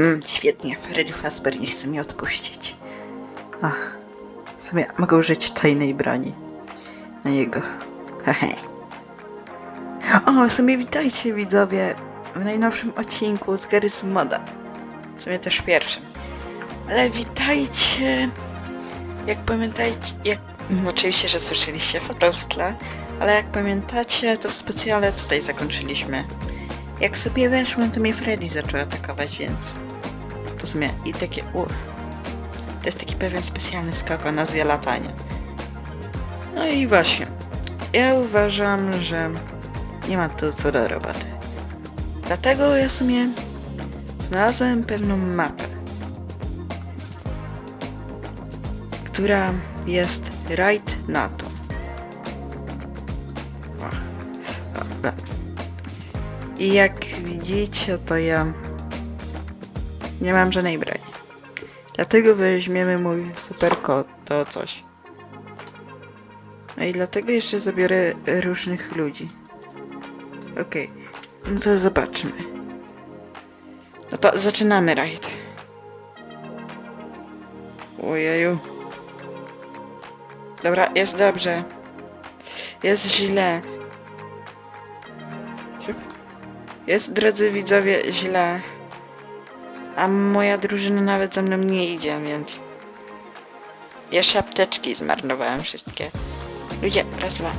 Mm, świetnie, Freddy Fazbear nie chce mnie odpuścić. Ach, w sumie mogę użyć tajnej broni na niego. Hehe. O, w sumie witajcie widzowie w najnowszym odcinku z Garry's Moda. W sumie też pierwszym. Ale witajcie, jak pamiętajcie, jak... no, Oczywiście, że słyszeliście fotel w tle, ale jak pamiętacie, to specjalnie tutaj zakończyliśmy. Jak sobie weszłem, to mnie Freddy zaczął atakować, więc... To sumie i takie... U... To jest taki pewien specjalny skok o nazwie latanie. No i właśnie. Ja uważam, że nie ma tu co do roboty. Dlatego ja w sumie znalazłem pewną mapę, która jest right na to. O, dobra. I jak widzicie, to ja nie mam żadnej broni. Dlatego weźmiemy mój super kot, to coś. No i dlatego jeszcze zabiorę różnych ludzi. Okej, no to zobaczmy. No to zaczynamy rajd. Ojeju. Dobra, jest dobrze. Jest źle. Jest, drodzy widzowie, źle. A moja drużyna nawet za mną nie idzie, więc... Jeszcze apteczki zmarnowałem wszystkie. Ludzie, raz, dwa.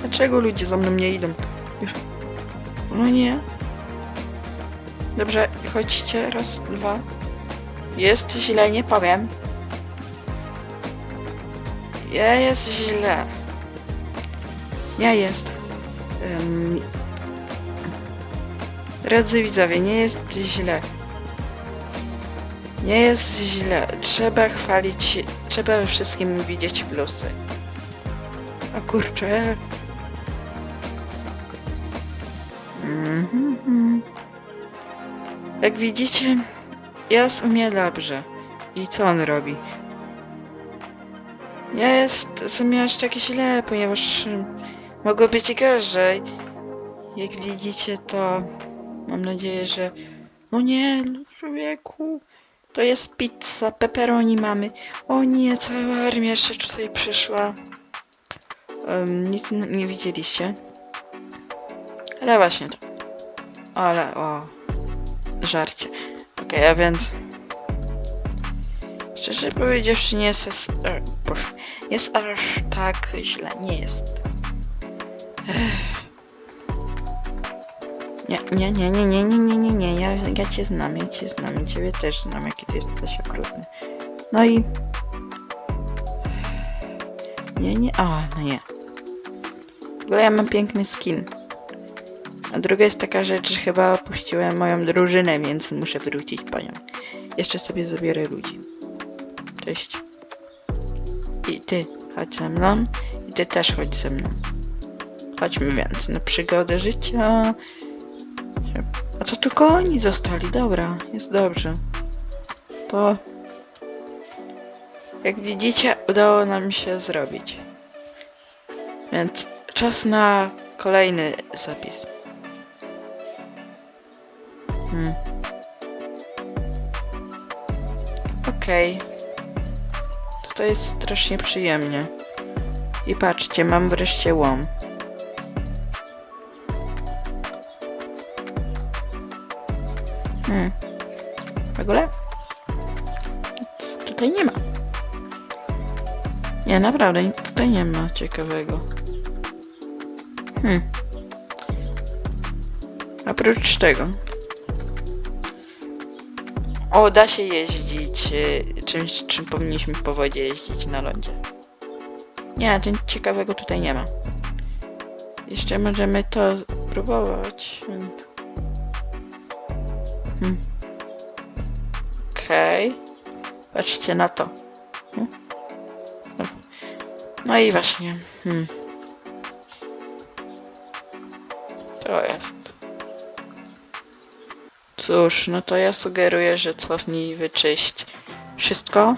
Dlaczego ludzie za mną nie idą? Już. No nie. Dobrze, chodźcie, raz, dwa. Jest źle, nie powiem. Nie jest źle. Nie jest. Um, Drodzy widzowie, nie jest źle. Nie jest źle. Trzeba chwalić. Trzeba we wszystkim widzieć plusy. O kurczę. Mhm. Jak widzicie, jest umie dobrze. I co on robi? Nie jest w sumie aż tak źle, ponieważ mogło być gorzej. Jak widzicie, to mam nadzieję, że... No nie, człowieku. To jest pizza, pepperoni mamy. O nie, cała armia jeszcze tutaj przyszła. Um, nic nie widzieliście. Ale właśnie to. Ale o. Żarcie. Okej, a więc. Szczerze powiedziawszy, nie jest. as- E, jest aż tak źle. Nie jest. Ech. Nie, nie, nie, nie, nie, nie, nie, nie. Ja, ja cię znam, ja cię znam. I ciebie też znam, jaki ty jesteś okrutny. No i. Nie, nie. A, no nie. W ogóle ja mam piękny skin. A druga jest taka rzecz, że chyba opuściłem moją drużynę, więc muszę wrócić po nią. Jeszcze sobie zabiorę ludzi. Cześć. I ty, chodź ze mną. I ty też chodź ze mną. Chodźmy więc na przygodę życia. Tylko oni zostali, dobra, jest dobrze. To... Jak widzicie, udało nam się zrobić. Więc czas na kolejny zapis. Hmm. Okej. To jest strasznie przyjemnie. I patrzcie, mam wreszcie łom. Hmm. W ogóle? Nic tutaj nie ma. Nie, naprawdę, nic tutaj nie ma ciekawego. Hmm. Oprócz tego. O, da się jeździć y, czymś, czym powinniśmy po wodzie jeździć na lądzie. Nie, nic ciekawego tutaj nie ma. Jeszcze możemy to spróbować. więc- Hmm. Okej. Patrzcie na to. Hmm. No i właśnie. Hmm. To jest. Cóż, no to ja sugeruję, że cofnij i wyczyść wszystko.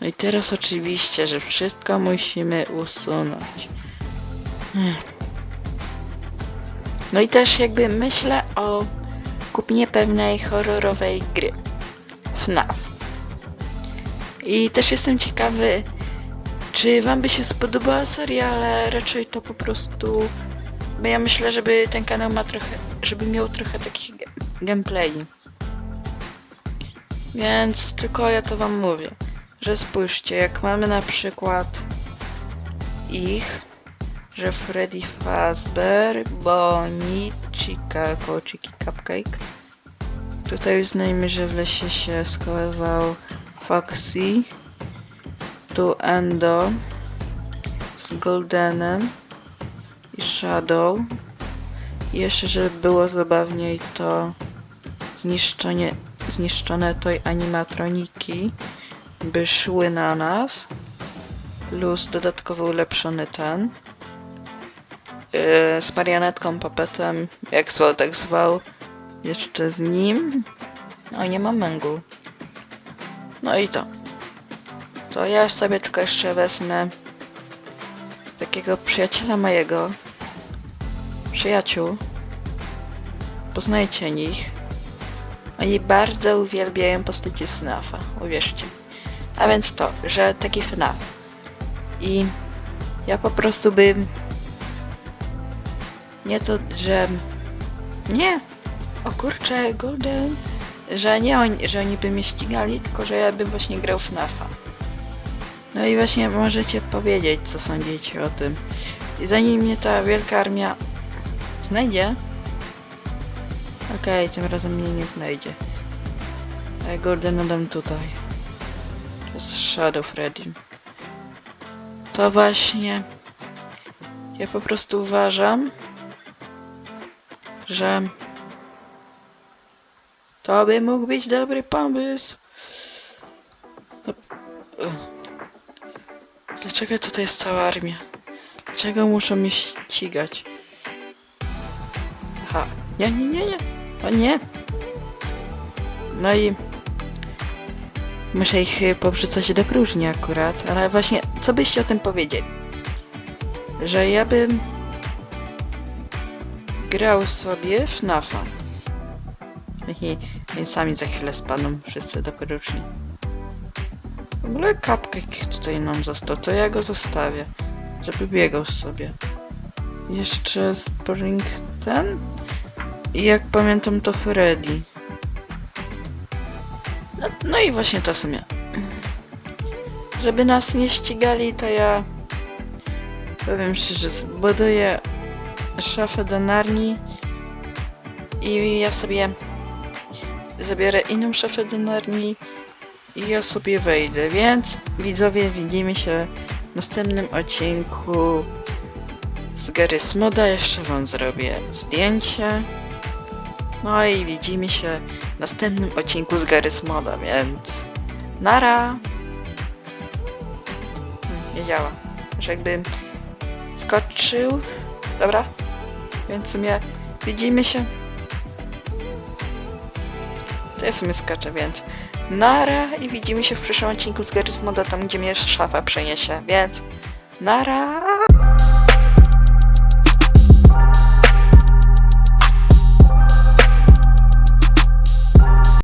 No i teraz oczywiście, że wszystko musimy usunąć. Ech. No i też jakby myślę o kupienie pewnej horrorowej gry. FNAF. I też jestem ciekawy, czy wam by się spodobała seria, ale raczej to po prostu... Bo ja myślę, żeby ten kanał ma trochę... żeby miał trochę takich gameplay. Więc tylko ja to wam mówię, że spójrzcie, jak mamy na przykład ich, że Freddy Fazbear, koło Chiki Cupcake. Tutaj uznajmy, że w lesie się schowywał Foxy. Tu Endo z Goldenem i Shadow. Jeszcze, żeby było zabawniej, to zniszczenie, zniszczone toj animatroniki by szły na nas. Plus dodatkowo ulepszony ten. Yy, z marionetką, papetem, jak zwał, tak zwał. Jeszcze z nim. No nie ma męgu. No i to. To ja sobie tylko jeszcze wezmę takiego przyjaciela mojego. Przyjaciół. Poznajcie ich. Oni bardzo uwielbiają postaci FNAFa, uwierzcie. A więc to, że taki FNAF. I ja po prostu bym... Nie to, że... Nie! O kurczę, Golden! Że nie oni, że oni by mnie ścigali, tylko że ja bym właśnie grał w FNAFa. No i właśnie możecie powiedzieć, co sądzicie o tym. I zanim mnie ta wielka armia znajdzie... Okej, tym razem mnie nie znajdzie. A Golden dam tutaj. To jest Shadow Freddy. To właśnie... Ja po prostu uważam, że to by mógł być dobry pomysł. Dlaczego tutaj jest cała armia? Dlaczego muszą mnie ścigać? Aha, nie, nie, nie, nie. O nie. No i muszę ich y, powrzucać do próżni akurat, ale właśnie, co byście o tym powiedzieli? Że ja bym grał sobie FNAFa. Hehe, Więc sami za chwilę spadną wszyscy do próżni. W ogóle cupcake tutaj nam został, to ja go zostawię, żeby biegał sobie. Jeszcze Spring ten? I jak pamiętam to Freddy. No, no i właśnie to sumie. Żeby nas nie ścigali, to ja powiem szczerze, zbuduję szafę do narni i ja sobie zabiorę inną szafę do narni i ja sobie wejdę, więc widzowie widzimy się w następnym odcinku z Gary Smoda. Jeszcze wam zrobię zdjęcie. No i widzimy się w następnym odcinku z Gary Smoda, więc nara! Nie działa. Że jakbym skoczył. Dobra? Więc w sumie widzimy się. To ja sobie skaczę, więc nara i widzimy się w przyszłym odcinku z Gary Smoda, tam gdzie mnie szafa przeniesie, więc nara!